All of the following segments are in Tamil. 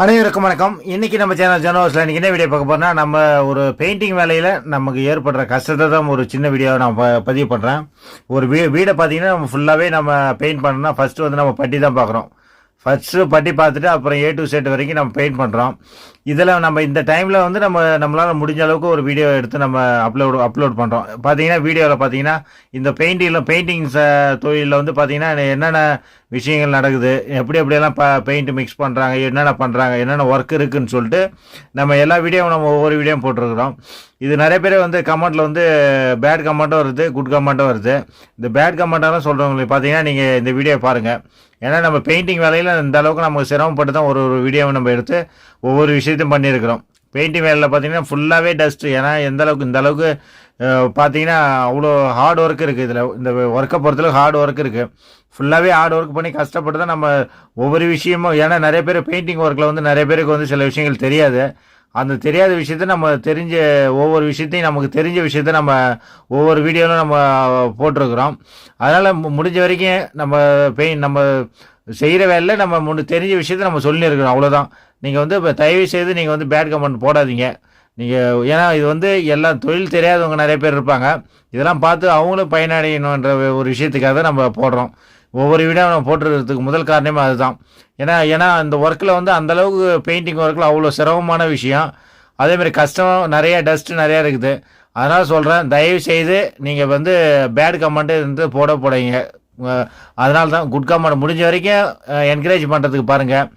அனைவருக்கும் வணக்கம். இன்னைக்கு நம்ம சேனல் ஜனவர்ஸில் இன்னைக்கு என்ன வீடியோ பார்க்க போறோம்னா நம்ம ஒரு பெயிண்டிங் வேலையில் நமக்கு ஏற்படுற கஷ்டத்தை தான் ஒரு சின்ன வீடியோ நான் பதிவு பண்ணுறேன் ஒரு வீ வீடை பார்த்தீங்கன்னா நம்ம ஃபுல்லாகவே நம்ம பெயிண்ட் பண்ணோம்னா ஃபஸ்ட்டு வந்து நம்ம பட்டி தான் பார்க்குறோம் ஃபர்ஸ்ட்டு பட்டி பார்த்துட்டு அப்புறம் ஏ டு செட் வரைக்கும் நம்ம பெயிண்ட் பண்ணுறோம் இதில் நம்ம இந்த டைமில் வந்து நம்ம நம்மளால் முடிஞ்ச அளவுக்கு ஒரு வீடியோ எடுத்து நம்ம அப்லோடு அப்லோட் பண்ணுறோம் பார்த்தீங்கன்னா வீடியோவில் பார்த்தீங்கன்னா இந்த பெயிண்டிங்கில் பெயிண்டிங்ஸ் தொழிலில் வந்து பார்த்தீங்கன்னா என்னென்ன விஷயங்கள் நடக்குது. எப்படி எப்படியெல்லாம் ப பெயிண்ட் மிக்ஸ் பண்ணுறாங்க என்னென்ன பண்ணுறாங்க என்னென்ன ஒர்க் இருக்குதுன்னு சொல்லிட்டு நம்ம எல்லா வீடியோவும் நம்ம ஒவ்வொரு வீடியோவும் போட்டிருக்கிறோம். இது நிறைய பேர் வந்து கமெண்ட்டில் வந்து பேட் கமெண்ட்டும் வருது குட் கமெண்ட்டும் வருது. இந்த பேட் கமெண்ட்டெல்லாம் சொல்கிறவங்களுக்கு பார்த்தீங்கன்னா நீங்கள் இந்த வீடியோ பாருங்கள் ஏன்னா நம்ம பெயிண்டிங் வேலையில் இந்த அளவுக்கு நமக்கு சிரமப்பட்டு தான் ஒரு ஒரு வீடியோவை நம்ம எடுத்து ஒவ்வொரு விஷயத்தையும் பண்ணியிருக்கிறோம். பெயிண்டிங் வேலையில் பார்த்தீங்கன்னா ஃபுல்லாகவே டஸ்ட்டு ஏன்னா எந்த அளவுக்கு இந்த அளவுக்கு பார்த்தீங்கன்னா அவ்வளோ ஹார்ட் ஒர்க் இருக்குது இதில். இந்த ஒர்க்கை பொறுத்தளவு ஹார்ட் ஒர்க் இருக்குது ஃபுல்லாகவே ஹார்ட் ஒர்க் பண்ணி கஷ்டப்பட்டு தான் நம்ம ஒவ்வொரு விஷயமும் ஏன்னா நிறைய பேர் பெயிண்டிங் ஒர்க்கில் வந்து நிறைய பேருக்கு வந்து சில விஷயங்கள் தெரியாது. அந்த தெரியாத விஷயத்த நம்ம தெரிஞ்ச ஒவ்வொரு விஷயத்தையும் நமக்கு தெரிஞ்ச விஷயத்த நம்ம ஒவ்வொரு வீடியோவிலும் நம்ம போட்டிருக்கிறோம். அதனால் முடிஞ்ச வரைக்கும் நம்ம பெயின் நம்ம செய்கிற வேலையில் நம்ம முன் தெரிஞ்ச விஷயத்த நம்ம சொல்லியிருக்கிறோம் அவ்வளோதான் நீங்கள் வந்து இப்போ தயவு செய்து நீங்கள் வந்து பேட் கமெண்ட் போடாதீங்க. நீங்கள் ஏன்னா இது வந்து எல்லாம் தொழில் தெரியாதவங்க நிறைய பேர் இருப்பாங்க. இதெல்லாம் பார்த்து அவங்களும் பயனடையணுன்ற ஒரு விஷயத்துக்காக தான் நம்ம போடுறோம். ஒவ்வொரு வீடாக நம்ம போட்டுறதுக்கு முதல் காரணமே அதுதான். ஏன்னா ஏன்னா அந்த ஒர்க்கில் வந்து அந்தளவுக்கு பெயிண்டிங் ஒர்க்கில் அவ்வளோ சிரமமான விஷயம். அதேமாதிரி கஷ்டம் நிறைய டஸ்ட்டு நிறையா இருக்குது. அதனால் சொல்கிறேன் தயவு செய்து நீங்கள் வந்து பேட் கமெண்ட்டு வந்து போட போடுங்க அதனால தான் குட் கமெண்ட் முடிஞ்ச வரைக்கும் என்கரேஜ் பண்ணுறதுக்கு பாருங்கள்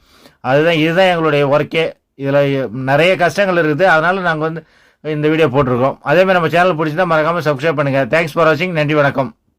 அதுதான் இதுதான் எங்களுடைய ஒர்க்கே இதில் நிறைய கஷ்டங்கள் இருக்குது. அதனால் நாங்கள் வந்து இந்த வீடியோ போட்டிருக்கோம். அதேமாதிரி நம்ம சேனல் பிடிச்சிருந்தா மறக்காமல் சப்ஸ்கிரைப் பண்ணுங்கள் தேங்க்ஸ் ஃபார் வாட்சிங் நன்றி வணக்கம்.